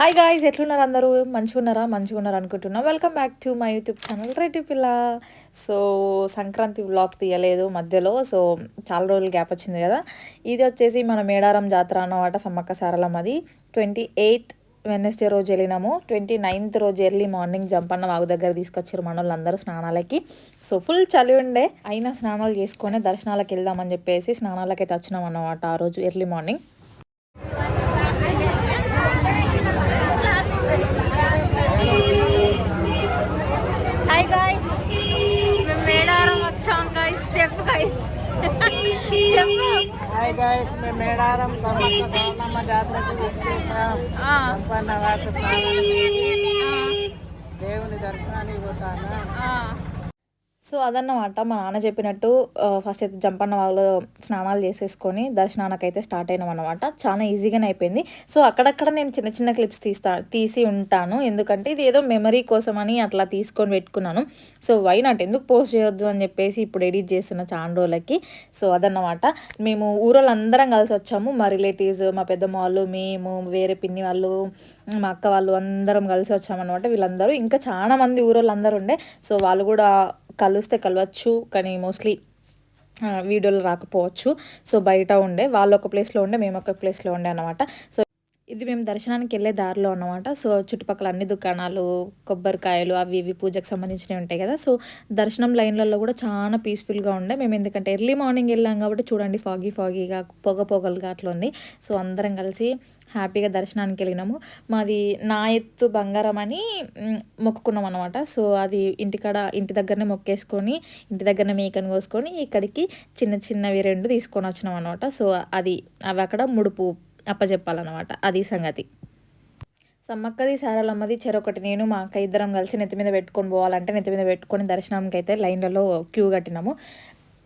Hi guys ఎట్లున్నారు అందరూ? మంచిగా ఉన్నారా అనుకుంటున్నా. Welcome back to my YouTube channel Reddy Pilla so Sankranti vlog తీయలేదు మధ్యలో. సో చాలా రోజులు గ్యాప్ వచ్చింది కదా. ఇది వచ్చేసి మన మేడారం జాతర అన్నమాట సమ్మక్క సారలం అది. ట్వంటీ ఎయిత్ వెనస్డే రోజు వెళ్ళినాము. ట్వంటీ నైన్త్ రోజు ఎర్లీ మార్నింగ్ జంపన్న వాగు దగ్గర తీసుకొచ్చారు మన వాళ్ళందరూ స్నానాలకి. సో ఫుల్ చలి ఉండే. అయినా స్నానాలు చేసుకొని దర్శనాలకు వెళ్దామని చెప్పేసి స్నానాలకైతే వచ్చినాం అన్నమాట ఆ రోజు ఎర్లీ మార్నింగ్ హాయ్ గాయ్స్ మేము మేడారం వచ్చాం గాయ్స్ చెప్పు గాయ్స్ చెప్పు హాయ్ గైస్ మేము మేడారం సమ్మక్క సారలమ్మ జాతరకు వచ్చేసాం. సంపన్న వాటి దేవుని దర్శనానికి పోతాను. సో అదన్నమాట మా నాన్న చెప్పినట్టు ఫస్ట్ అయితే జంపన్న వాగులో స్నానాలు చేసేసుకొని దర్శనానికి అయితే స్టార్ట్ అయినాం అనమాట చాలా ఈజీగానే అయిపోయింది. సో అక్కడక్కడ నేను చిన్న చిన్న క్లిప్స్ తీస్తా తీసి ఉంటాను. ఎందుకంటే ఇది ఏదో మెమరీ కోసం అని అట్లా తీసుకొని పెట్టుకున్నాను. సో వై నాట్ ఎందుకు పోస్ట్ చేయొద్దు అని చెప్పేసి ఇప్పుడు ఎడిట్ చేస్తున్న చాలా రోజులకి. సో అదన్నమాట. మేము ఊరోళ్ళందరం కలిసి వచ్చాము. మా రిలేటివ్స్ మా పెద్దమ్మ వాళ్ళు మేము వేరే పిన్ని వాళ్ళు మా అక్క వాళ్ళు అందరం కలిసి వచ్చామన్నమాట. వీళ్ళందరూ ఇంకా చాలా మంది ఊరోళ్ళు అందరూ ఉండే. సో వాళ్ళు కూడా కలుస్తే కలవచ్చు కానీ మోస్ట్లీ వీడియోలు రాకపోవచ్చు. సో బయట ఉండే వాళ్ళు ఒక ప్లేస్లో ఉండే మేము ఒక ప్లేస్లో ఉండే అనమాట సో ఇది మేము దర్శనానికి వెళ్ళే దారిలో అన్నమాట. సో చుట్టుపక్కల అన్ని దుకాణాలు కొబ్బరికాయలు అవి ఇవి పూజకు సంబంధించినవి ఉంటాయి కదా. సో దర్శనం లైన్లలో కూడా చాలా పీస్ఫుల్గా ఉండే. మేము ఎందుకంటే ఎర్లీ మార్నింగ్ వెళ్ళాం కాబట్టి చూడండి ఫాగీ ఫాగీగా పొగ పొగలుగా అట్లా ఉంది సో అందరం కలిసి హ్యాపీగా దర్శనానికి వెళ్ళినాము. మాది నా ఎత్తు బంగారం అని మొక్కుకున్నాం అనమాట సో అది ఇంటికాడ ఇంటి దగ్గరనే మొక్కేసుకొని ఇంటి దగ్గరనే మేకను కోసుకొని ఇక్కడికి చిన్న చిన్నవి రెండు తీసుకొని వచ్చినాం అనమాట సో అది అవి అక్కడ ముడుపు అప్పచెప్పాలన్నమాట అది సంగతి. సమ్మక్కది సారలమ్మది చెరొకటి నేను మా అక్క ఇద్దరం కలిసి నెత్తి మీద పెట్టుకొని పోవాలంటే నెత్తి మీద పెట్టుకొని దర్శనానికి అయితే లైన్లలో క్యూ కట్టినాము.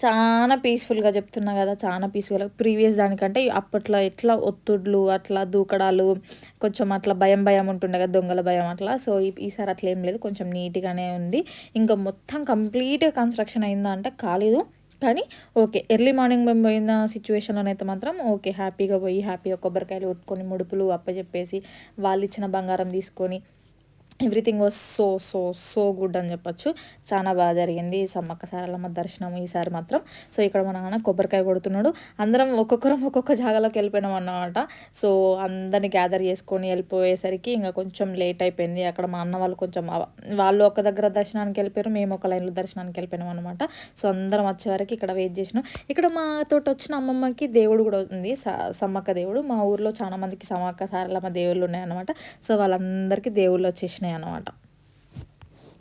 చాలా పీస్ఫుల్గా చెప్తున్నా కదా చాలా పీస్ఫుల్గా ప్రీవియస్ దానికంటే అప్పట్లో ఎట్లా ఒత్తుడ్లు అట్లా దూకడాలు కొంచెం అట్లా భయం భయం ఉంటుండే కదా దొంగల భయం అట్లా. సో ఈ- ఈసారి అట్లా ఏం లేదు కొంచెం నీట్గానే ఉంది. ఇంకా మొత్తం కంప్లీట్గా కన్స్ట్రక్షన్ అయిందా అంటే కాలేదు. కానీ ఓకే ఎర్లీ మార్నింగ్ మేము పోయిన సిచ్యువేషన్లో అయితే మాత్రం ఓకే హ్యాపీగా పోయి హ్యాపీగా కొబ్బరికాయలు కొట్టుకొని ముడుపులు అప్పచెప్పేసి వాళ్ళు ఇచ్చిన బంగారం తీసుకొని everything was so so so good అని చెప్పొచ్చు. చాలా బాగా జరిగింది సమ్మక్క సారలమ్మ దర్శనం ఈసారి మాత్రం. సో ఇక్కడ మా నాన్న కొబ్బరికాయ కొడుతున్నాడు. అందరం ఒక్కొక్కరం ఒక్కొక్క జాగాలోకి వెళ్ళిపోయినాం అన్నమాట. సో అందరిని గ్యాదర్ చేసుకొని వెళ్ళిపోయేసరికి ఇంకా కొంచెం లేట్ అయిపోయింది. అక్కడ మా అన్న వాళ్ళు కొంచెం వాళ్ళు ఒక దగ్గర దర్శనానికి వెళ్ళిపోయారు. మేము ఒక లైన్లో దర్శనానికి వెళ్ళిపోయినాం అనమాట సో అందరం వచ్చే వరకు ఇక్కడ వెయిట్ చేసినాం. ఇక్కడ మా తోటి వచ్చిన అమ్మమ్మకి దేవుడు కూడా ఉంది. స- సమ్మక్క దేవుడు. మా ఊర్లో చాలా మందికి సమ్మక్క సారలమ్మ దేవుళ్ళు ఉన్నాయన్నమాట. సో వాళ్ళందరికీ దేవుళ్ళు వచ్చేసినాయి. అన్నమాట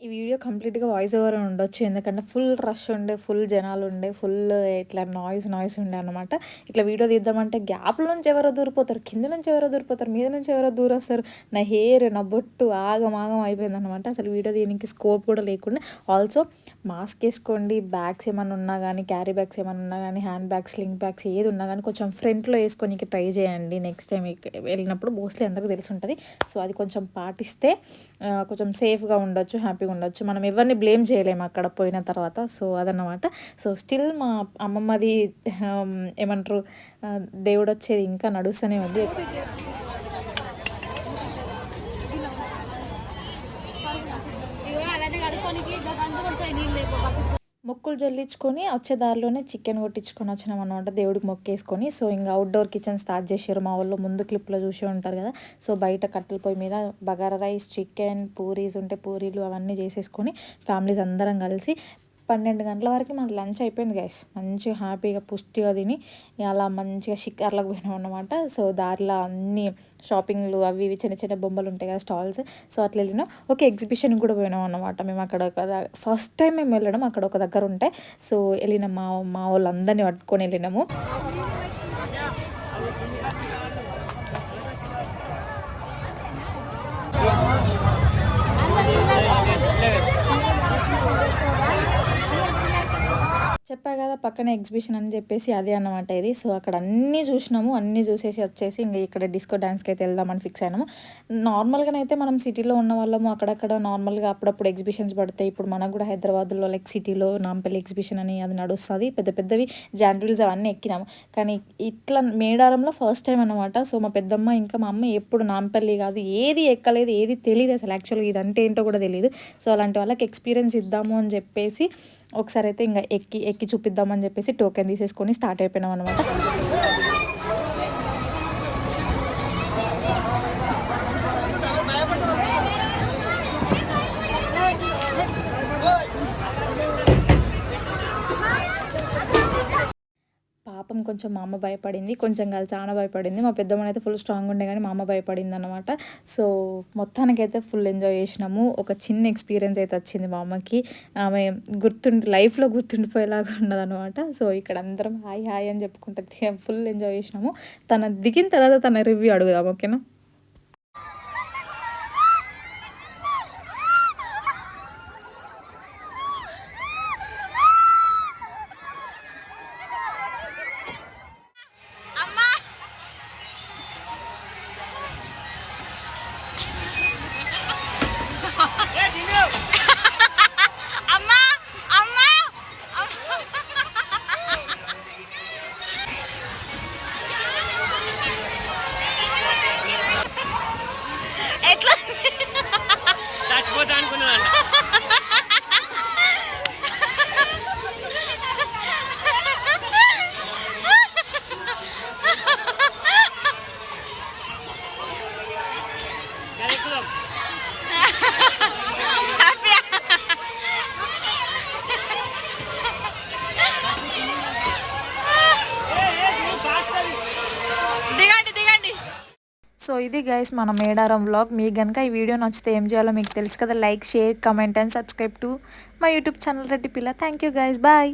ఈ వీడియో కంప్లీట్గా వాయిస్ ఓవర్ ఉండొచ్చు. ఎందుకంటే ఫుల్ రష్ ఉండే ఫుల్ జనాలు ఉండే ఫుల్ ఇట్లా నాయిస్ నాయిస్ ఉండే అనమాట ఇట్లా వీడియో తీద్దామంటే గ్యాప్ల నుంచి ఎవరో దూరిపోతారు కింద నుంచి ఎవరో దూరిపోతారు మీద నుంచి ఎవరో దూరొస్తారు. నా హెయిర్ నా బొట్టు ఆగం ఆగం అయిపోయింది అనమాట అసలు వీడియో దీనికి స్కోప్ కూడా లేకుండా. ఆల్సో మాస్క్ వేసుకోండి బ్యాగ్స్ ఏమైనా ఉన్నా కానీ క్యారీ బ్యాగ్స్ ఏమైనా ఉన్నా కానీ హ్యాండ్ బ్యాగ్స్ లింక్ బ్యాగ్స్ ఏది ఉన్నా కానీ కొంచెం ఫ్రంట్లో వేసుకొని ట్రై చేయండి. నెక్స్ట్ టైం వెళ్ళినప్పుడు మోస్ట్లీ అందరికీ తెలిసి ఉంటుంది. సో అది కొంచెం పాటిస్తే కొంచెం సేఫ్గా ఉండొచ్చు హ్యాపీగా ఉండొచ్చు. మనం ఎవరిని బ్లేమ్ చేయలేము అక్కడ పోయిన తర్వాత. సో అదన్నమాట. సో స్టిల్ మా అమ్మమ్మది ఏమంటారు దేవుడు వచ్చేది ఇంకా నడుస్తూనే ఉంది. మొక్కులు జల్లించుకొని వచ్చే దారిలోనే చికెన్ కొట్టించుకొని వచ్చినాం అనమాట దేవుడికి మొక్కేసుకొని. సో ఇంకా అవుట్డోర్ కిచెన్ స్టార్ట్ చేసారు మా వాళ్ళు ముందు క్లిప్లో చూసే ఉంటారు కదా. సో బయట కట్టెల పొయ్యి మీద బగారా రైస్ చికెన్ పూరీస్ ఉంటే పూరీలు అవన్నీ చేసేసుకొని ఫ్యామిలీస్ అందరం కలిసి పన్నెండు గంటల వరకు మన లంచ్ అయిపోయింది గైస్ మంచిగా హ్యాపీగా పుష్టిగా తిని అలా మంచిగా షికార్లకు పోయినాం అనమాట సో దారిలో అన్ని షాపింగ్లు అవి ఇవి చిన్న చిన్న బొమ్మలు ఉంటాయి కదా స్టాల్స్. సో అట్లా వెళ్ళినాం. ఒక ఎగ్జిబిషన్ కూడా పోయినాం అనమాట మేము అక్కడ ఒక ఫస్ట్ టైం మేము వెళ్ళడం అక్కడ ఒక దగ్గర ఉంటే. సో వెళ్ళిన మా మా వాళ్ళందరినీ పట్టుకొని వెళ్ళినాము. చెప్పా కదా పక్కన ఎగ్జిబిషన్ అని చెప్పేసి అదే అన్నమాట ఇది. సో అక్కడ అన్నీ చూసినాము అన్నీ చూసేసి వచ్చేసి ఇంకా ఇక్కడ డిస్కో డ్యాన్స్కి అయితే వెళ్దామని ఫిక్స్ అయినాము. నార్మల్గానైతే మనం సిటీలో ఉన్న వాళ్ళము అక్కడక్కడ నార్మల్గా అప్పుడప్పుడు ఎగ్జిబిషన్స్ పడతాయి. ఇప్పుడు మనకు కూడా హైదరాబాద్లో లైక్ సిటీలో నాంపల్లి ఎగ్జిబిషన్ అని అది నడుస్తుంది. పెద్ద పెద్దవి జాండ్రిల్స్ అవన్నీ ఎక్కినాము. కానీ ఇట్లా మేడారంలో ఫస్ట్ టైం అనమాట సో మా పెద్దమ్మ ఇంకా మా అమ్మ ఎప్పుడు నాంపల్లి కాదు ఏది ఎక్కలేదు ఏది తెలియదు అసలు. యాక్చువల్గా ఇదంటే ఏంటో కూడా తెలియదు సో అలాంటి వాళ్ళకి ఎక్స్పీరియన్స్ ఇద్దాము అని చెప్పేసి ఒకసారి అయితే ఇంకా ఎక్కి ఎక్కి చూపిద్దామని చెప్పేసి టోకెన్ తీసేసుకొని స్టార్ట్ అయిపోయినాం అనమాట పాపం కొంచెం మా అమ్మ భయపడింది. కొంచెం కాదు చాలా భయపడింది. మా పెద్దమ్మని అయితే ఫుల్ స్ట్రాంగ్ ఉండే కానీ మా అమ్మ భయపడింది అనమాట సో మొత్తానికైతే ఫుల్ ఎంజాయ్ చేసినాము. ఒక చిన్న ఎక్స్పీరియన్స్ అయితే వచ్చింది మా అమ్మకి. ఆమె గుర్తుండి లైఫ్లో గుర్తుండిపోయేలాగా ఉండదనమాట సో ఇక్కడ అందరం హాయ్ హాయ్ అని చెప్పుకుంటే ఫుల్ ఎంజాయ్ చేసినాము. తన దిగిన తర్వాత తన రివ్యూ అడుగుదాం ఓకేనా సో ఇది గైస్ మన మేడారం వ్లాగ్ మీకు కనుక ఈ వీడియో నచ్చితే ఏం చేయాలో మీకు తెలుసు కదా. Like share comment and subscribe to my YouTube channel Reddy Pilla thank you guys bye